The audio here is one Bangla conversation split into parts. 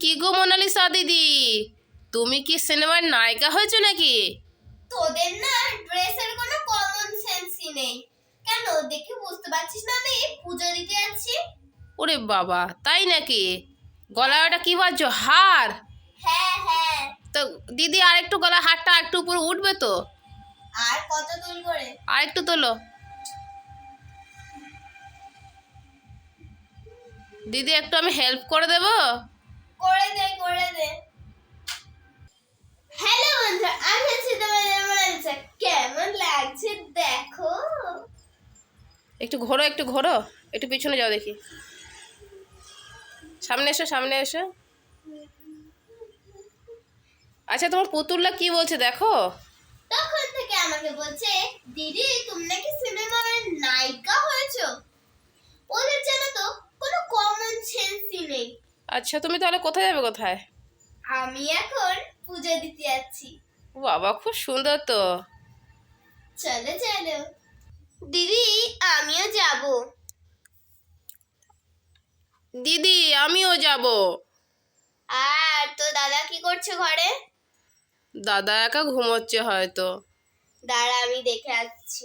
কি গো মোনালিসা দিদি? তুমি কি সিনেমার নায়িকা হয়েছো নাকি? তোদের না ড্রেসের কোনো কমন সেন্সই নেই। কেন দেখে বুঝতে পারছিস না আমি? পুজো দিতে যাচ্ছি। ওরে বাবা তাই নাকি? গলায় ওটা কি বাজছো হার? হ্যাঁ হ্যাঁ। তো দিদি আর একটু গলা হারটা একটু উপরে উঠবে তো? আর কত দূর করে? আর একটু তোলো। দিদি একটু আমি হেল্প করে দেবো? করে দে করে দে। হ্যালো বন্ধু আমি আছি তোমাদের মোনালিসা কেমন লাগছে দেখো। একটু ঘোরো একটু ঘোরো একটু পিছনে যাও দেখি। সামনে এসো সামনে এসো। আচ্ছা তোমার পুতুলটা কি বলছে দেখো? তখন থেকে আমাকে বলছে দিদি তুমি নাকি সিনেমার নায়িকা হয়েছো? ওদের যেন তো কোনো কমন সেন্সই নেই। আচ্ছা তুমি তাহলে কোথায় যাবে কোথায়? আমি এখন পুজো দিতে যাচ্ছি। ও বাবা খুব সুন্দর তো। চলো চলো। দিদি আমিও যাব। দিদি আমিও যাব। আর তো দাদা কি করছে ঘরে? দাদা একা ঘুমোচ্ছে হয়তো। দাঁড়া আমি দেখে আসছি।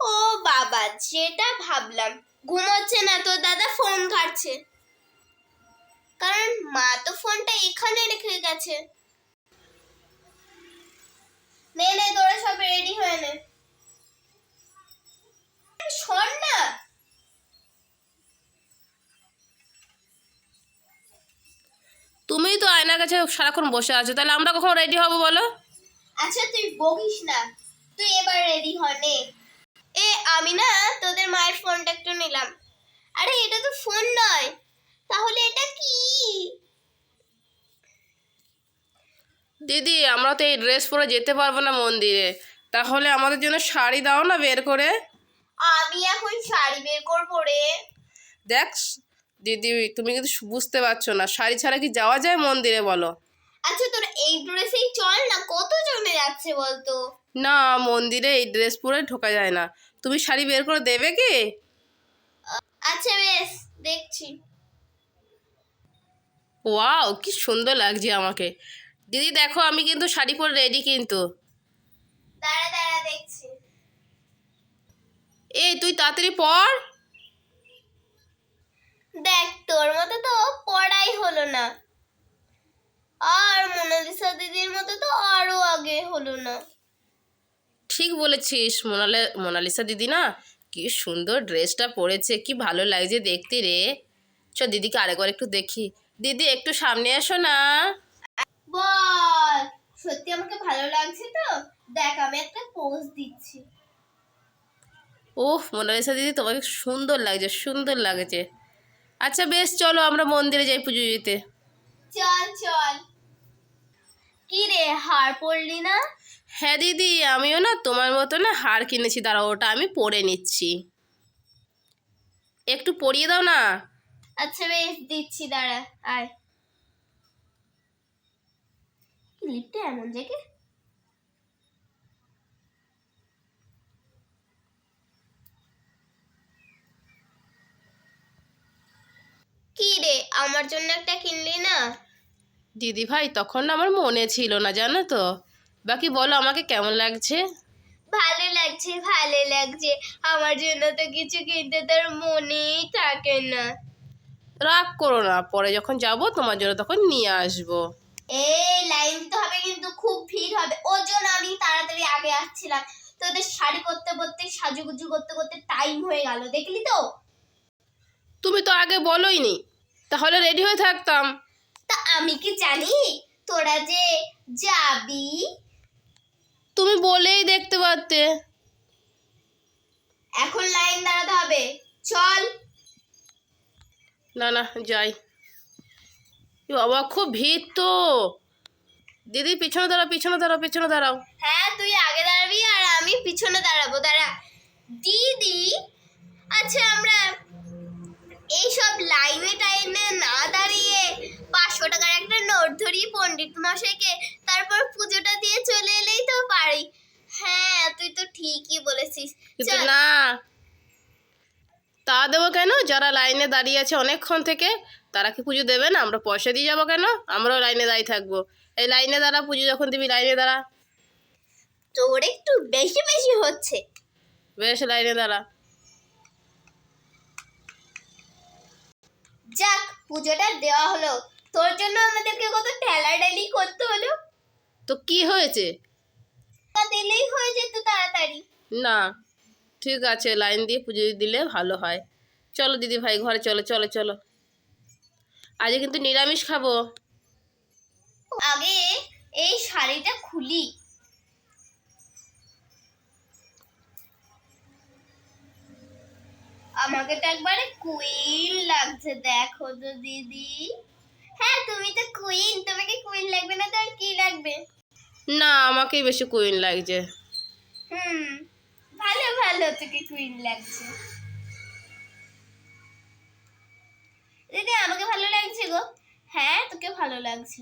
ও বাবা যেটা ভাবলাম। ঘুমোচ্ছে না তো দাদা ফোন ঘাটছে। কারণ মা তো ফোনটা এখানে রেখে গেছে। নে নে তোরা সব রেডি হয়ে নে। শোন না। তুমিই তো আয়নার কাছে সারাক্ষণ বসে আছো তাহলে আমরা কখন রেডি হব বলো? আচ্ছা তুই বকিস না। তুই এবার রেডি হ নে। এ আমি না তোদের মায়ের ফোনটা একটু নিলাম। আরে এটা তো ফোন নয়। তাহলে এটা কি? দিদি আমরা তো এই ড্রেস পরে যেতে পারব না মন্দিরে। তাহলে আমাদের জন্য শাড়ি দাও না বের করে। আমি এখন শাড়ি বের করব রে। দেখ দিদি তুমি কিন্তু বুঝতে পারছ না। শাড়ি ছাড়া কি যাওয়া যায় মন্দিরে বলো? আচ্ছা তোর এই ড্রেসেই চল না। কত জমে যাচ্ছে বলতো? না মন্দিরে এই ড্রেস পরে ঢোকা যায় না। তুমি শাড়ি বের করে দেবে কি? আচ্ছা বেশ দেখছি। ওয়াও কি সুন্দর লাগছে আমাকে। দিদি দেখো আমি কিন্তু শাড়ি পরে রেডি কিন্তু। দাঁড়া দাঁড়া দেখছি। এই তুই তাড়াতাড়ি পর। দেখ তোর মতো তো পড়াই হলো না। আর মোনালিসা দিদির মতো তো আরও আগে হলো না। ঠিক বলেছিস মোনালে মোনালিসা দিদি না কি সুন্দর ড্রেসটা পরেছে কি ভালো লাগছে দেখতে রে। চ দিদিকে আরেকবার একটু দেখি। দিদি একটু সামনে এসো না। বল সত্যি আমাকে ভালো লাগছে তো? দেখ আমি একটা পোজ দিচ্ছি। ওহ মোনালিসা দিদি তোমাকে সুন্দর লাগছে সুন্দর লাগছে। আচ্ছা বেশ চলো আমরা মন্দিরে যাই পুজো দিতে। চল চল। কি রে হার পড়লি না? হ্যাঁ দিদি আমিও না তোমার মতো না হার কিনেছি। দাঁড়াও ওটা আমি পরে নিচ্ছি। একটু পরিয়ে দাও না। আচ্ছা বেশ দিচ্ছি দাঁড়া আয়। কি লিপটা এমন জায়গায় কি? রে আমার জন্য একটা কিনলি না? দিদি ভাই তখন না আমার মনে ছিল না জানো তো। বাকি বলো আমাকে কেমন লাগছে? ভালো লাগছে ভালো লাগছে। আমার জন্য তো কিছু কিনতে তোর মনেই থাকে না। রাগ করো না পরে যখন যাব তোমার জন্য তখন নিয়ে আসব। এই লাইন দিতে হবে কিন্তু খুব ভিড় হবে। ওর জন্য আমি তাড়াতাড়ি আগে আসছিলাম। তোদের শাড়ি করতে করতে সাজুগুজু করতে করতে টাইম হয়ে গেল দেখলি তো? তুমি তো আগে বলোই নি তাহলে রেডি হয়ে থাকতাম। তা আমি কি জানি? তোরা যে যাবি? তুমি বলেই দেখতে পারতে। এখন লাইন দাঁড়াতে হবে। চল না না যাই। বাবা খুব ভিড় তো। দিদি পিছনে দাঁড়াও পিছনে দাঁড়াও পিছনে দাঁড়াও। হ্যাঁ তুই আগে দাঁড়াবি আর আমি পিছনে দাঁড়াবো দাঁড়া। দিদি আচ্ছা আমরা এইসব লাইনে টাইমে না দাঁড়িয়ে পাঁচশো টাকার একটা নোট ধরি পণ্ডিত মশাইকে তারপর পুজোটা দিয়ে চলে এলেই তো পারি। হ্যাঁ তুই তো ঠিকই বলেছিস। না তা দেবো কেন? যারা লাইনে দাঁড়িয়ে আছে অনেকক্ষণ থেকে তারা কি পুজো দেবে না? আমরা পয়সা দিয়ে যাব কেন? আমরাও লাইনে দাঁড়িয়ে থাকব। এই লাইনে দাঁড়া পুজো যখন দিবি লাইনে দাঁড়া। তোর একটু বেশি বেশি হচ্ছে। বেশ লাইনে দাঁড়া। যাক পুজোটা দেওয়া হলো। তোর জন্য আমাদেরকে কত ঠেলাঢালি করতে হলো? তো কি হয়েছে? তা দিলেই হয়ে যেত তাড়াতাড়ি। না। ঠিক আছে লাইন দিয়ে পুজো দিলে ভালো হয়। চলো দিদি ভাই ঘরে চলো চলো চলো। আজ কিন্তু নিরামিষ খাব। আগে এই শাড়িটা খুলি। আমাকে তো একবারে কুইন লাগছে দেখো তো দিদি। হ্যাঁ তুমি তো কুইন তোমাকে কুইন লাগবে না তো আর কি লাগবে? না আমাকেই বেশি কুইন লাগছে। হুম। ভালো ভালো তোকে কুইন লাগছে। দিদি আমাকে ভালো লাগছে গো? হ্যাঁ তোকে ভালো লাগছে।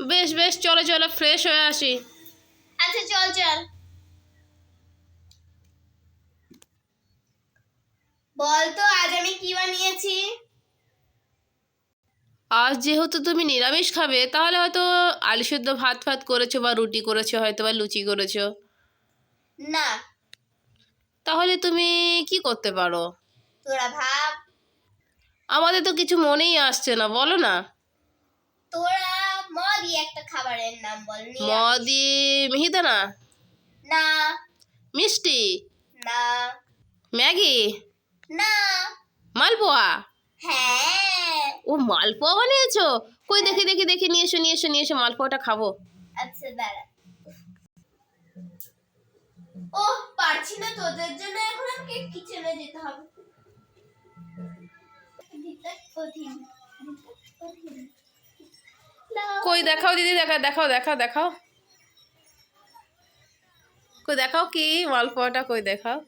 বেশ বেশ চলো চলো ফ্রেশ হয়ে আসি। আচ্ছা চল চল। বল তো আজ আমি কি বানিয়েছি আজ যেহেতু তুমি নিরামিষ খাবে তাহলে হয়তো আলু সেদ্ধ ভাত ফাত করেছ বা রুটি করেছ হয়তো বা লুচি করেছ। না। তাহলে তুমি কি করতে পারো? তোরা ভাব। আমাদের তো কিছু মনেই আসছে না বলো না। তোরা মদি একটা খাবারের নাম বল মদি মিহিদানা? না। মিষ্টি? না। ম্যাগি? না। মালপোয়া? হ্যাঁ। ও মালপোয়া বানিয়েছো? কই দেখি দেখি দেখি নিয়ে এসো নিয়ে এসো নিয়ে এসো মালপোয়াটা খাব। আচ্ছা দাঁড়া। ও পারছি না তোদের জন্য, এখন আমাকে কিচেনে যেতে হবে। কই, দেখাও দিদি, দেখা দেখাও দেখাও দেখাও। কই, দেখাও কি? মালপোয়াটা কই, দেখাও।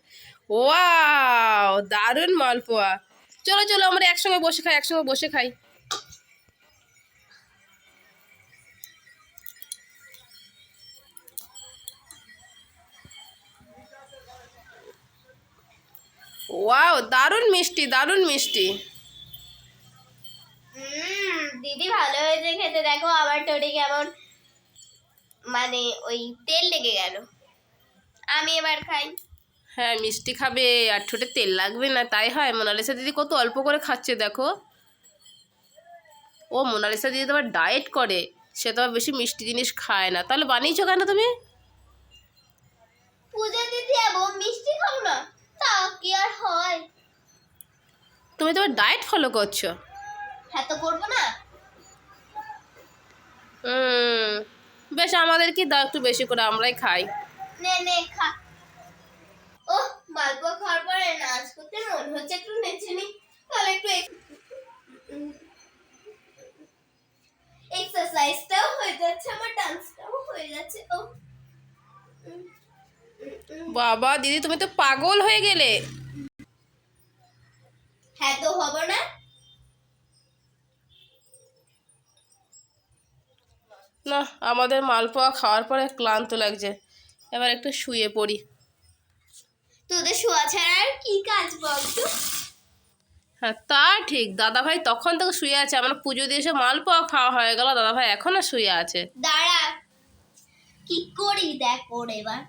ওয়াও, দারুণ মালপোয়া। চলো চলো, আমরা একসঙ্গে বসে খাই, একসঙ্গে বসে খাই। ওয়াও দারুণ মিষ্টি দারুণ মিষ্টি। দিদি ভালো হয়েছে খেতে। দেখো আমার টোটে কেমন মানে ওই তেল লেগে গেল। আমি এবার খাই। হ্যাঁ মিষ্টি খাবে আর ঠোঁটে তেল লাগবে না তাই হয়। মোনালিসা দিদি কত অল্প করে খাচ্ছে দেখো। ও মোনালিসা দিদি তো আবার ডায়েট করে। সে তো বেশি মিষ্টি জিনিস খায় না। তাহলে বানিয়েছো কেন তুমি? পুজো দিদি মিষ্টি খাও না? তা কি আর হয়? তুমি তোমার ডায়েট ফলো করছ? হ্যাঁ তো করব না। হুম বেশ আমাদেরকে দাও একটু বেশি করে আমরাই খাই। নে নে খা। ও মালপোয়া খাওয়ার পরে নাচ করতে মন হচ্ছে একটু নেচে নি। তাহলে একটু এক্সারসাইজটাও হয়ে যাচ্ছে আমার ডান্সটাও হয়ে যাচ্ছে। ও। বাবা দিদি তুমি তো পাগল হয়ে গেলে। হ্যাঁ তো হব না। না আমাদের মালপোয়া খাওয়ার পরে ক্লান্ত লাগছে। এবার একটু শুয়ে পড়ি। তোদের শোয়া ছাড়া আর কি কাজ বলতো হ্যাঁ তা ঠিক। দাদাভাই তখন থেকে শুয়ে আছে। আমার পুজো দিয়ে এসে মালপোয়া খাওয়া হয়ে গেল। দাদাভাই এখনও শুয়ে আছে। দাঁড়া। কি করি দেখ ওর এবার?